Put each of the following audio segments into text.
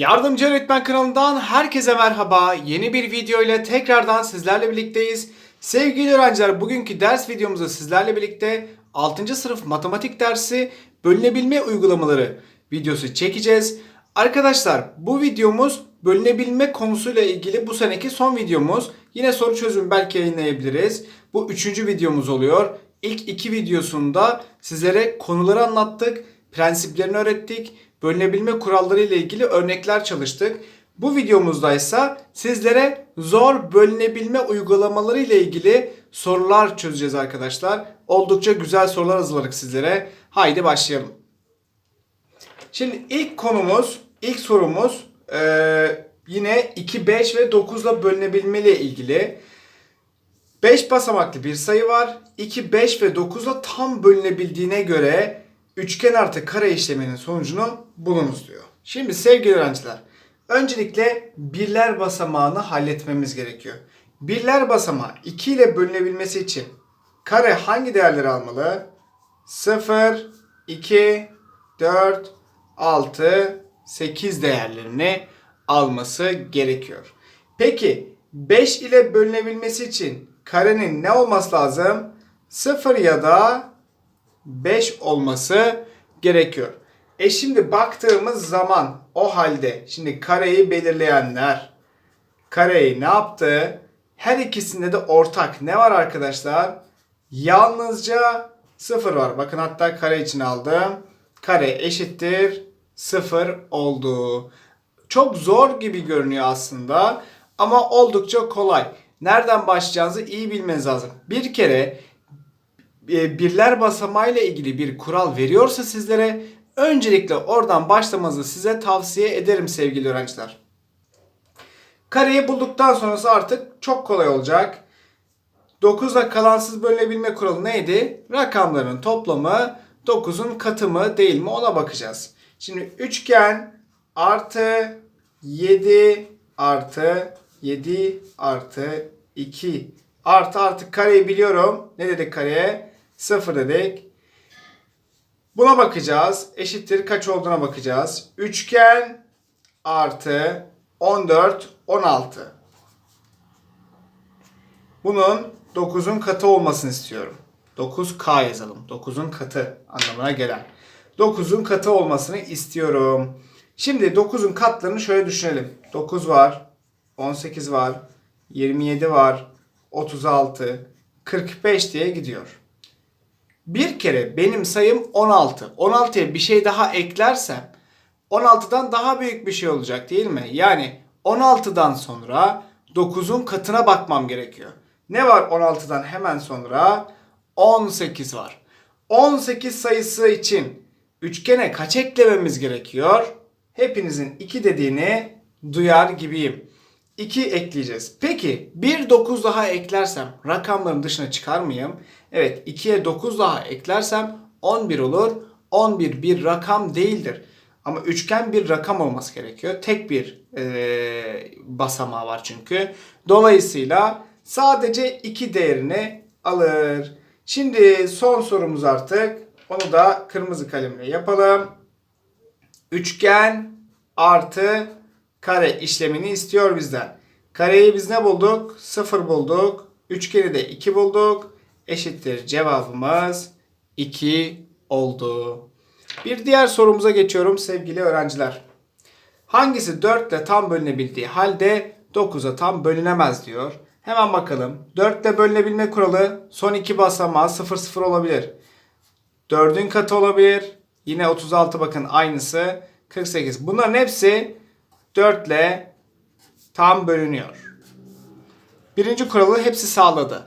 Yardımcı Öğretmen kanalından herkese merhaba. Yeni bir video ile tekrardan sizlerle birlikteyiz. Sevgili öğrenciler bugünkü ders videomuzda sizlerle birlikte 6. sınıf matematik dersi bölünebilme uygulamaları videosu çekeceğiz. Arkadaşlar bu videomuz bölünebilme konusuyla ilgili bu seneki son videomuz. Yine soru çözüm belki yayınlayabiliriz. Bu üçüncü videomuz oluyor. İlk iki videosunda sizlere konuları anlattık, prensiplerini öğrettik, bölünebilme kuralları ile ilgili örnekler çalıştık. Bu videomuzda ise sizlere zor bölünebilme uygulamaları ile ilgili sorular çözeceğiz arkadaşlar. Oldukça güzel sorular hazırladık sizlere. Haydi başlayalım. Şimdi ilk konumuz, ilk sorumuz eee, yine 2, 5 ve 9 ile bölünebilme ile ilgili. 5 basamaklı bir sayı var. 2, 5 ve 9'a tam bölünebildiğine göre üçgen artı kare işleminin sonucunu bulunuz diyor. Şimdi sevgili öğrenciler, öncelikle birler basamağını halletmemiz gerekiyor. Birler basamağı 2 ile bölünebilmesi için kare hangi değerleri almalı? 0, 2, 4, 6, 8 değerlerini alması gerekiyor. Peki 5 ile bölünebilmesi için karenin ne olması lazım? 0 ya da 5 olması gerekiyor. E şimdi baktığımız zaman o halde şimdi kareyi belirleyenler kareyi ne yaptı? Her ikisinde de ortak ne var arkadaşlar? Yalnızca 0 var. Bakın hatta kare için aldım. Kare eşittir 0 oldu. Çok zor gibi görünüyor aslında ama oldukça kolay. Nereden başlayacağınızı iyi bilmeniz lazım. Bir kere birler basamağıyla ilgili bir kural veriyorsa sizlere öncelikle oradan başlamanızı size tavsiye ederim sevgili öğrenciler. Kareyi bulduktan sonrası artık çok kolay olacak. 9 ile kalansız bölünebilme kuralı neydi? Rakamların toplamı 9'un katı mı değil mi ona bakacağız. Şimdi üçgen artı 7 artı 7 artı 2 artı artık kareyi biliyorum. Ne dedik kareye? 0 dedik. Buna bakacağız. Eşittir kaç olduğuna bakacağız. Üçgen artı 14 16. Bunun 9'un katı olmasını istiyorum. 9K yazalım. 9'un katı anlamına gelen. 9'un katı olmasını istiyorum. Şimdi 9'un katlarını şöyle düşünelim. 9 var, 18 var, 27 var, 36, 45 diye gidiyor. Bir kere benim sayım 16. 16'ya bir şey daha eklersem 16'dan daha büyük bir şey olacak değil mi? Yani 16'dan sonra 9'un katına bakmam gerekiyor. Ne var 16'dan hemen sonra? 18 var. 18 sayısı için üçgene kaç eklememiz gerekiyor? Hepinizin 2 dediğini duyar gibiyim. 2 ekleyeceğiz. Peki bir 9 daha eklersem rakamların dışına çıkar mıyım? Evet 2'ye 9 daha eklersem 11 olur. 11 bir rakam değildir. Ama üçgen bir rakam olması gerekiyor. Tek bir e, basamağı var çünkü. Dolayısıyla sadece 2 değerini alır. Şimdi son sorumuz artık. Onu da kırmızı kalemle yapalım. Üçgen artı kare işlemini istiyor bizden. Kareyi biz ne bulduk? 0 bulduk. Üçgeni de 2 bulduk. Eşittir cevabımız 2 oldu. Bir diğer sorumuza geçiyorum sevgili öğrenciler. Hangisi 4 ile tam bölünebildiği halde 9'a tam bölünemez diyor. Hemen bakalım. 4 ile bölünebilme kuralı son iki basamağı 0 0 olabilir. 4'ün katı olabilir. Yine 36 bakın aynısı. 48. Bunların hepsi 4 ile tam bölünüyor. Birinci kuralı hepsi sağladı.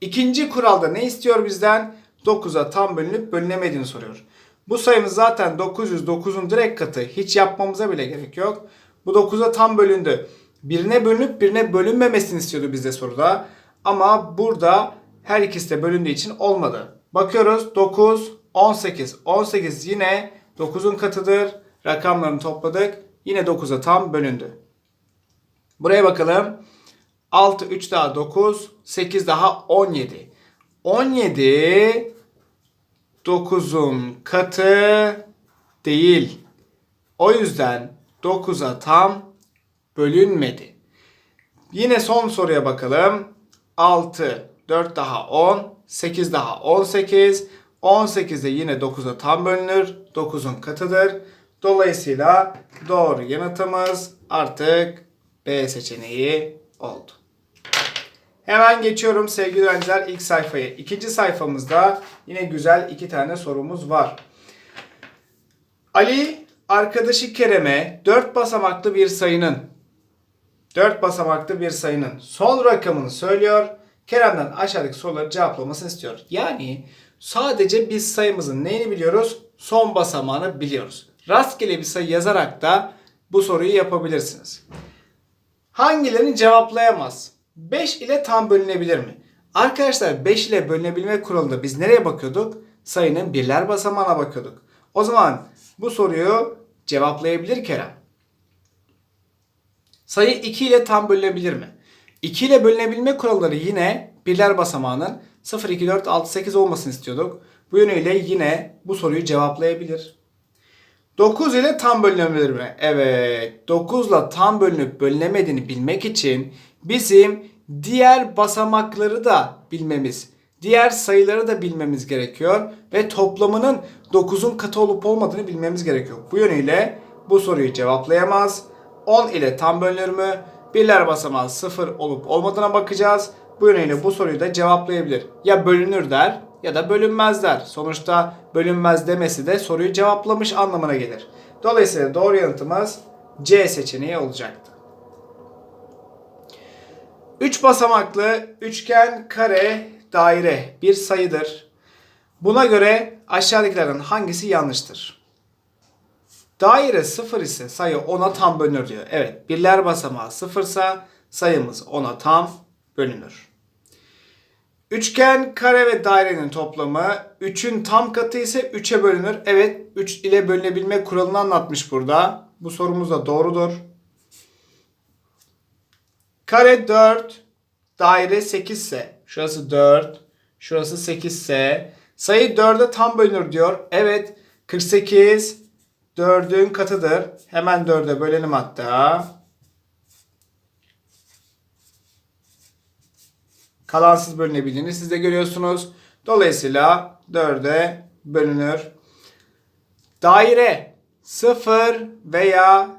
İkinci kuralda ne istiyor bizden? 9'a tam bölünüp bölünemediğini soruyor. Bu sayımız zaten 900, 9'un direkt katı. Hiç yapmamıza bile gerek yok. Bu 9'a tam bölündü. Birine bölünüp birine bölünmemesini istiyordu bizde soruda. Ama burada her ikisi de bölündüğü için olmadı. Bakıyoruz 9, 18. 18 yine 9'un katıdır. Rakamlarını topladık. Yine 9'a tam bölündü. Buraya bakalım. 6, 3 daha 9, 8 daha 17. 17 9'un katı değil. O yüzden 9'a tam bölünmedi. Yine son soruya bakalım. 6, 4 daha 10, 8 daha 18. 18 de yine 9'a tam bölünür. 9'un katıdır. Dolayısıyla doğru yanıtımız artık B seçeneği oldu. Hemen geçiyorum sevgili öğrenciler ilk sayfaya. İkinci sayfamızda yine güzel iki tane sorumuz var. Ali arkadaşı Kerem'e 4 basamaklı bir sayının 4 basamaklı bir sayının son rakamını söylüyor. Kerem'den aşağıdaki soruları cevaplamasını istiyor. Yani sadece biz sayımızın neyini biliyoruz? Son basamağını biliyoruz. Rastgele bir sayı yazarak da bu soruyu yapabilirsiniz. Hangilerini cevaplayamaz? 5 ile tam bölünebilir mi? Arkadaşlar 5 ile bölünebilme kuralında biz nereye bakıyorduk? Sayının birler basamağına bakıyorduk. O zaman bu soruyu cevaplayabilir Kerem. Sayı 2 ile tam bölünebilir mi? 2 ile bölünebilme kuralları yine birler basamağının 0, 2, 4, 6, 8 olmasını istiyorduk. Bu yönüyle yine bu soruyu cevaplayabilir. 9 ile tam bölünebilir mi? Evet. 9 ile tam bölünüp bölünemediğini bilmek için bizim diğer basamakları da bilmemiz, diğer sayıları da bilmemiz gerekiyor ve toplamının 9'un katı olup olmadığını bilmemiz gerekiyor. Bu yönüyle bu soruyu cevaplayamaz. 10 ile tam bölünür mü? Birler basamağı 0 olup olmadığına bakacağız. Bu yönüyle bu soruyu da cevaplayabilir. Ya bölünür der ya da bölünmez der. Sonuçta bölünmez demesi de soruyu cevaplamış anlamına gelir. Dolayısıyla doğru yanıtımız C seçeneği olacaktı. 3 basamaklı üçgen, kare, daire bir sayıdır. Buna göre aşağıdakilerden hangisi yanlıştır? Daire 0 ise sayı 10'a tam bölünür diyor. Evet birler basamağı 0 ise sayımız 10'a tam bölünür. Üçgen, kare ve dairenin toplamı 3'ün tam katı ise 3'e bölünür. Evet 3 ile bölünebilme kuralını anlatmış burada. Bu sorumuz da doğrudur. Kare 4, daire 8 ise şurası 4, şurası 8 ise sayı 4'e tam bölünür diyor. Evet 48 4'ün katıdır. Hemen 4'e bölelim hatta. Kalansız bölünebildiğini siz de görüyorsunuz. Dolayısıyla 4'e bölünür. Daire 0 veya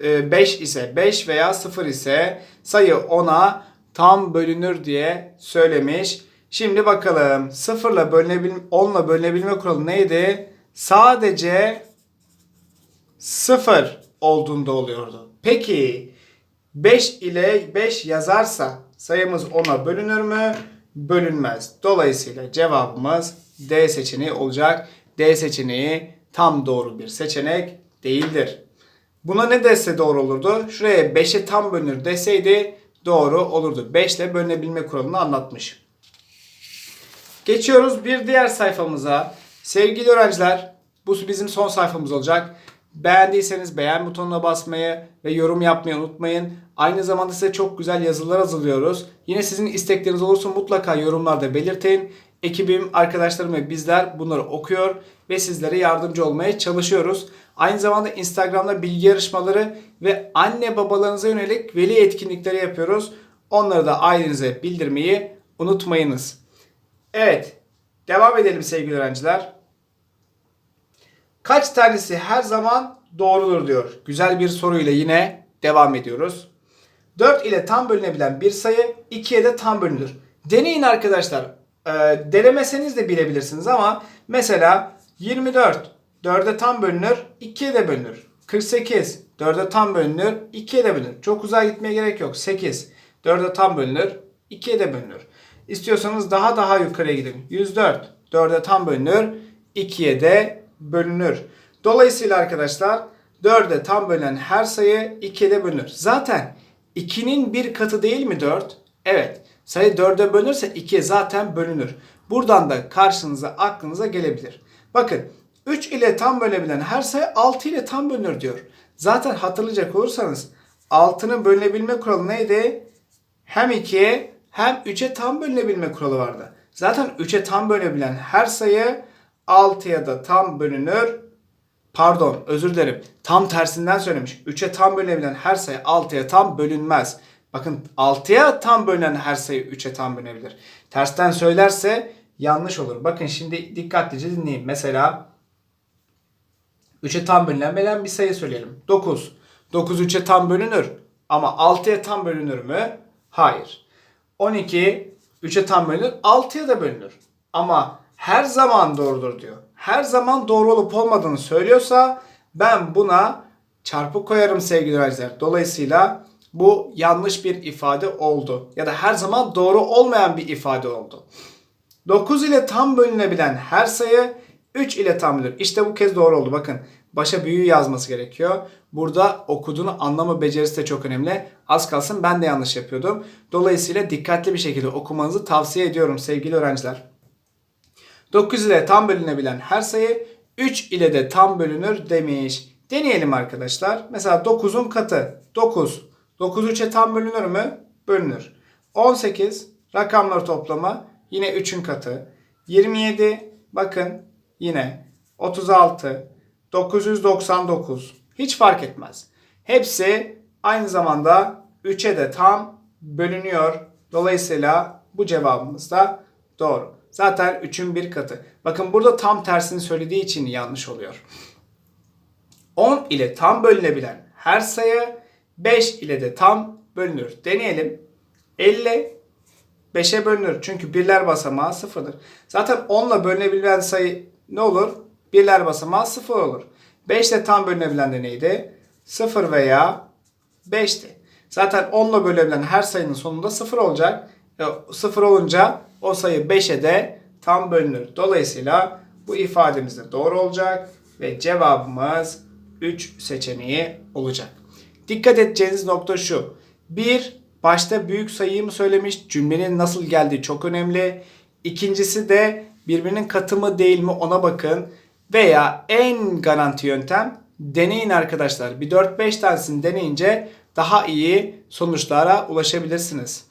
5 ise 5 veya 0 ise sayı 10'a tam bölünür diye söylemiş. Şimdi bakalım 0 ile bölünebilme 10 ile bölünebilme kuralı neydi? Sadece 0 olduğunda oluyordu. Peki 5 ile 5 yazarsa sayımız 10'a bölünür mü? Bölünmez. Dolayısıyla cevabımız D seçeneği olacak. D seçeneği tam doğru bir seçenek değildir. Buna ne dese doğru olurdu? Şuraya 5'e tam bölünür deseydi doğru olurdu. 5 ile bölünebilme kuralını anlatmış. Geçiyoruz bir diğer sayfamıza. Sevgili öğrenciler bu bizim son sayfamız olacak. Beğendiyseniz beğen butonuna basmayı ve yorum yapmayı unutmayın. Aynı zamanda size çok güzel yazılar hazırlıyoruz. Yine sizin istekleriniz olursa mutlaka yorumlarda belirtin. Ekibim, arkadaşlarım ve bizler bunları okuyor ve sizlere yardımcı olmaya çalışıyoruz. Aynı zamanda Instagram'da bilgi yarışmaları ve anne babalarınıza yönelik veli etkinlikleri yapıyoruz. Onları da ailenize bildirmeyi unutmayınız. Evet, devam edelim sevgili öğrenciler. Kaç tanesi her zaman doğrudur diyor. Güzel bir soruyla yine devam ediyoruz. 4 ile tam bölünebilen bir sayı 2'ye de tam bölünür. Deneyin arkadaşlar. Ee, denemeseniz de bilebilirsiniz ama mesela 24 4'e tam bölünür 2'ye de bölünür. 48 4'e tam bölünür 2'ye de bölünür. Çok uzağa gitmeye gerek yok. 8 4'e tam bölünür 2'ye de bölünür. İstiyorsanız daha daha yukarıya gidin. 104 4'e tam bölünür 2'ye de bölünür. Dolayısıyla arkadaşlar 4'e tam bölünen her sayı 2'ye de bölünür. Zaten 2'nin bir katı değil mi 4? Evet. Sayı 4'e bölünürse 2'ye zaten bölünür. Buradan da karşınıza aklınıza gelebilir. Bakın 3 ile tam bölünebilen her sayı 6 ile tam bölünür diyor. Zaten hatırlayacak olursanız 6'nın bölünebilme kuralı neydi? Hem 2'ye hem 3'e tam bölünebilme kuralı vardı. Zaten 3'e tam bölünebilen her sayı 6'ya da tam bölünür pardon özür dilerim tam tersinden söylemiş. 3'e tam bölünebilen her sayı 6'ya tam bölünmez. Bakın 6'ya tam bölünen her sayı 3'e tam bölünebilir. Tersten söylerse yanlış olur. Bakın şimdi dikkatlice dinleyin. Mesela 3'e tam bölünebilen bir sayı söyleyelim. 9. 9 3'e tam bölünür. Ama 6'ya tam bölünür mü? Hayır. 12 3'e tam bölünür. 6'ya da bölünür. Ama her zaman doğrudur diyor. Her zaman doğru olup olmadığını söylüyorsa ben buna çarpı koyarım sevgili öğrenciler. Dolayısıyla bu yanlış bir ifade oldu. Ya da her zaman doğru olmayan bir ifade oldu. 9 ile tam bölünebilen her sayı 3 ile tam bölünür. İşte bu kez doğru oldu. Bakın başa büyüğü yazması gerekiyor. Burada okuduğunu anlama becerisi de çok önemli. Az kalsın ben de yanlış yapıyordum. Dolayısıyla dikkatli bir şekilde okumanızı tavsiye ediyorum sevgili öğrenciler. 9 ile tam bölünebilen her sayı 3 ile de tam bölünür demiş. Deneyelim arkadaşlar. Mesela 9'un katı 9. 9 3'e tam bölünür mü? Bölünür. 18 rakamlar toplamı yine 3'ün katı. 27 bakın yine 36 999 hiç fark etmez. Hepsi aynı zamanda 3'e de tam bölünüyor. Dolayısıyla bu cevabımız da doğru. Zaten 3'ün bir katı. Bakın burada tam tersini söylediği için yanlış oluyor. 10 ile tam bölünebilen her sayı 5 ile de tam bölünür. Deneyelim. 50 5'e bölünür. Çünkü birler basamağı sıfırdır. Zaten 10 ile bölünebilen sayı ne olur? Birler basamağı sıfır olur. 5 ile tam bölünebilen de neydi? 0 veya 5'ti. Zaten 10 ile bölünebilen her sayının sonunda 0 olacak. E, 0 olunca o sayı 5'e de tam bölünür. Dolayısıyla bu ifademiz de doğru olacak ve cevabımız 3 seçeneği olacak. Dikkat edeceğiniz nokta şu. Bir, başta büyük sayıyı mı söylemiş, cümlenin nasıl geldiği çok önemli. İkincisi de birbirinin katı mı değil mi ona bakın. Veya en garanti yöntem deneyin arkadaşlar. Bir 4-5 tanesini deneyince daha iyi sonuçlara ulaşabilirsiniz.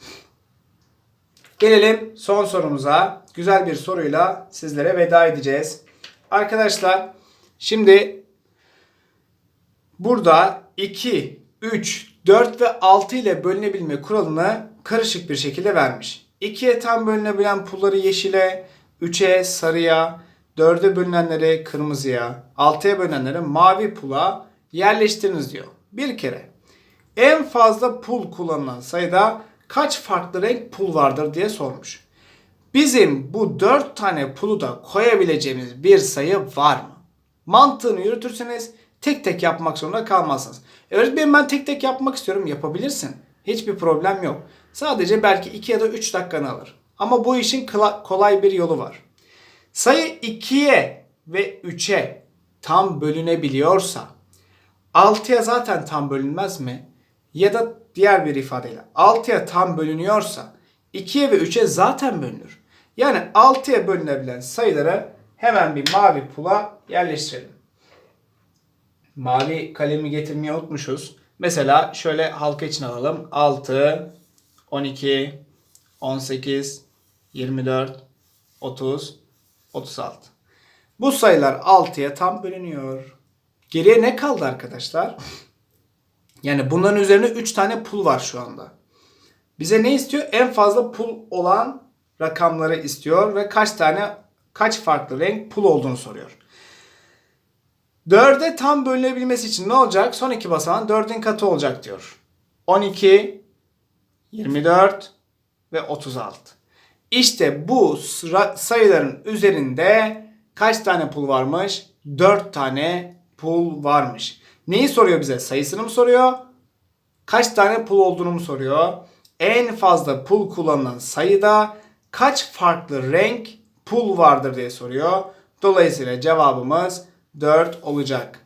Gelelim son sorumuza. Güzel bir soruyla sizlere veda edeceğiz. Arkadaşlar şimdi burada 2, 3, 4 ve 6 ile bölünebilme kuralını karışık bir şekilde vermiş. 2'ye tam bölünebilen pulları yeşile, 3'e sarıya, 4'e bölünenleri kırmızıya, 6'ya bölünenleri mavi pula yerleştiriniz diyor. Bir kere en fazla pul kullanılan sayıda kaç farklı renk pul vardır diye sormuş. Bizim bu 4 tane pulu da koyabileceğimiz bir sayı var mı? Mantığını yürütürseniz tek tek yapmak zorunda kalmazsınız. Öğretmenim ben tek tek yapmak istiyorum. Yapabilirsin. Hiçbir problem yok. Sadece belki 2 ya da 3 dakikanı alır. Ama bu işin kolay bir yolu var. Sayı 2'ye ve 3'e tam bölünebiliyorsa 6'ya zaten tam bölünmez mi? Ya da diğer bir ifadeyle 6'ya tam bölünüyorsa 2'ye ve 3'e zaten bölünür. Yani 6'ya bölünebilen sayıları hemen bir mavi pula yerleştirelim. Mavi kalemi getirmeyi unutmuşuz. Mesela şöyle halka için alalım. 6, 12, 18, 24, 30, 36. Bu sayılar 6'ya tam bölünüyor. Geriye ne kaldı arkadaşlar? Yani bunların üzerine 3 tane pul var şu anda. Bize ne istiyor? En fazla pul olan rakamları istiyor ve kaç tane kaç farklı renk pul olduğunu soruyor. 4'e tam bölünebilmesi için ne olacak? Son iki basamağın 4'ün katı olacak diyor. 12, 24 ve 36. İşte bu sayıların üzerinde kaç tane pul varmış? 4 tane pul varmış. Neyi soruyor bize? Sayısını mı soruyor? Kaç tane pul olduğunu mu soruyor? En fazla pul kullanılan sayıda kaç farklı renk pul vardır diye soruyor. Dolayısıyla cevabımız 4 olacak.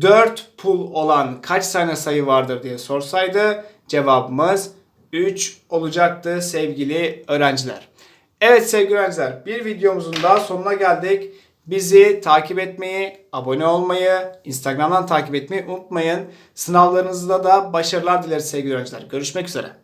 4 pul olan kaç tane sayı vardır diye sorsaydı cevabımız 3 olacaktı sevgili öğrenciler. Evet sevgili öğrenciler bir videomuzun daha sonuna geldik. Bizi takip etmeyi, abone olmayı, Instagram'dan takip etmeyi unutmayın. Sınavlarınızda da başarılar dileriz sevgili öğrenciler. Görüşmek üzere.